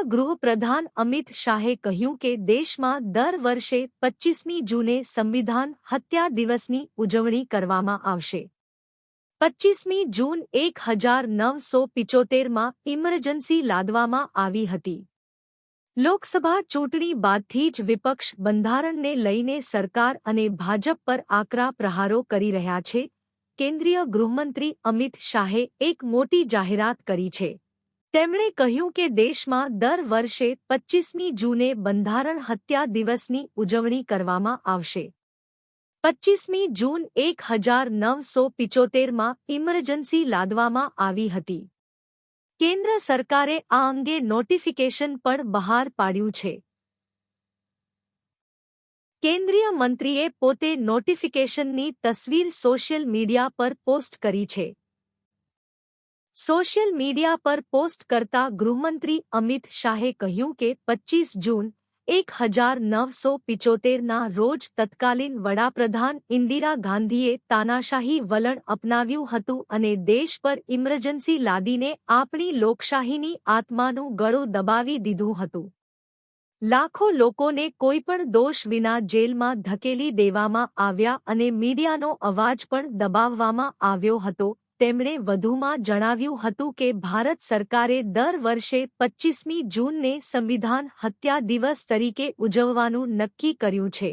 કેન્દ્રીય ગૃહપ્રધાન અમિત શાહે કહ્યું કે દેશમાં દર વર્ષે પચ્ચીસમી જૂને સંવિધાન હત્યા દિવસની ઉજવણી કરવામાં આવશે. પચ્ચીસમી જૂન એક હજાર નવસો પિચોતેરમાં ઇમરજન્સી લાદવામાં આવી હતી. લોકસભા ચૂંટણી બાદથી જ વિપક્ષ બંધારણને લઈને સરકાર અને ભાજપ પર આકરા પ્રહારો કરી રહ્યા છે. કેન્દ્રીય ગૃહમંત્રી અમિત શાહે એક મોટી જાહેરાત કરી છે. તેમણે કહ્યું કે દેશમાં દર વર્ષે પચ્ચીસમી જૂને બંધારણ હત્યા દિવસની ઉજવણી કરવામાં આવશે. પચ્ચીસમી જૂન એક હજાર નવસો પિચોતેરમાં ઇમરજન્સી લાદવામાં આવી હતી. કેન્દ્ર સરકારે આ અંગે નોટિફિકેશન પણ બહાર પાડ્યું છે. કેન્દ્રીય મંત્રીએ પોતે નોટિફિકેશનની તસવીર સોશિયલ મીડિયા પર પોસ્ટ કરી છે. સોશિયલ મીડિયા પર પોસ્ટ કરતા ગૃહમંત્રી અમિત શાહે કહ્યું કે પચ્ચીસ જૂન, એક હજાર નવસો પિચોતેરના રોજ તત્કાલીન વડાપ્રધાન ઇન્દિરા ગાંધીએ તાનાશાહી વલણ અપનાવ્યું હતું અને દેશ પર ઇમરજન્સી લાદીને આપણી લોકશાહીની આત્માનું ગળું દબાવી દીધું હતું. લાખો લોકોને કોઈપણ દોષ વિના જેલમાં ધકેલી દેવામાં આવ્યા અને મીડિયાનો અવાજ પણ દબાવવામાં આવ્યો હતો. તેમણે વધુમાં જણાવ્યું હતું કે ભારત સરકારે દર વર્ષે પચ્ચીસમી જૂનને સંવિધાન હત્યા દિવસ તરીકે ઉજવવાનું નક્કી કર્યું છે.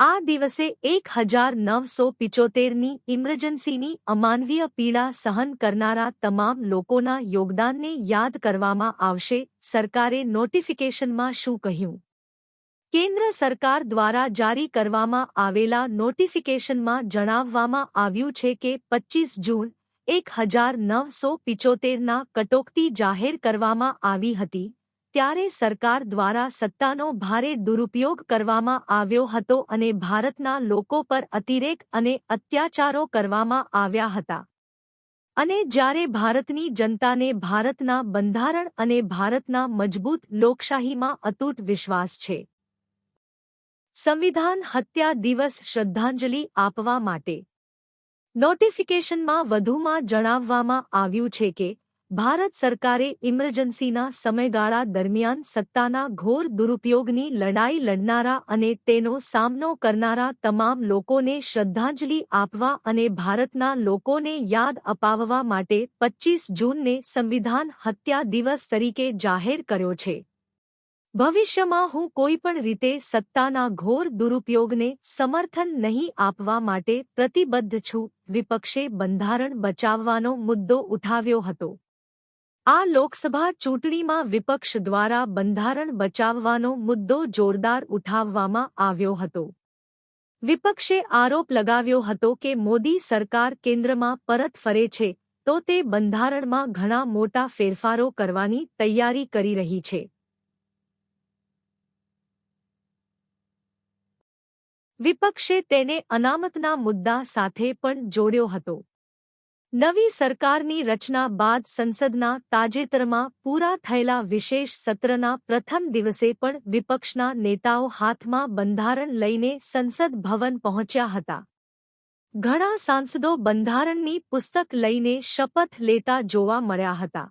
આ દિવસે એક હજાર નવસો પિચોતેરની ઇમરજન્સીની અમાનવીય પીડા સહન કરનારા તમામ લોકોના યોગદાનને યાદ કરવામાં આવશે, સરકારે નોટિફિકેશનમાં શું કહ્યું? કેન્દ્ર સરકાર દ્વારા જારી કરવામાં આવેલા નોટિફિકેશનમાં જણાવવામાં આવ્યું છે કે પચ્ચીસ જૂન, એક હજાર નવસો પિચોતેરના કટોકટી જાહેર કરવામાં આવી હતી, ત્યારે સરકાર દ્વારા સત્તાનો ભારે દુરુપયોગ કરવામાં આવ્યો હતો અને ભારતના લોકો પર અતિરેક અને અત્યાચારો કરવામાં આવ્યા હતા. અને જ્યારે ભારતની જનતાને ભારતના બંધારણ અને ભારતના મજબૂત લોકશાહીમાં અતૂટ વિશ્વાસ છે સંવિધાન હત્યા દિવસ શ્રદ્ધાંજલિ આપવા માટે. નોટિફિકેશનમાં વધુમાં જણાવવામાં આવ્યું છે કે, ભારત સરકારે ઇમરજન્સીના સમયગાળા દરમિયાન સત્તાના ઘોર દુરુપયોગની લડાઈ લડનારા અને તેનો સામનો કરનારા તમામ લોકોને શ્રદ્ધાંજલિ આપવા અને ભારતના લોકોને યાદ અપાવવા માટે પચ્ચીસ જૂનને સંવિધાન હત્યા દિવસ તરીકે જાહેર કર્યો છે. ભવિષ્યમાં હું કોઈપણ રીતે સત્તાના ઘોર દુરુપયોગને સમર્થન નહીં આપવા માટે પ્રતિબદ્ધ છું. વિપક્ષે બંધારણ બચાવવાનો મુદ્દો ઉઠાવ્યો હતો. આ લોકસભા ચૂંટણીમાં વિપક્ષ દ્વારા બંધારણ બચાવવાનો મુદ્દો જોરદાર ઉઠાવવામાં આવ્યો હતો. વિપક્ષે આરોપ લગાવ્યો હતો કે મોદી સરકાર કેન્દ્રમાં પરત ફરે છે, તો તે બંધારણમાં ઘણા મોટા ફેરફારો કરવાની તૈયારી કરી રહી છે. વિપક્ષે તેને અનામતના મુદ્દા સાથે પણ જોડ્યો હતો. નવી સરકારની રચના બાદ સંસદના તાજેતરમાં પૂરા થયેલા વિશેષ સત્રના પ્રથમ દિવસે પણ વિપક્ષના નેતાઓ હાથમાં બંધારણ લઈને સંસદ ભવન પહોંચ્યા હતા. ઘણા સાંસદો બંધારણની પુસ્તક લઈને શપથ લેતા જોવા મળ્યા હતા.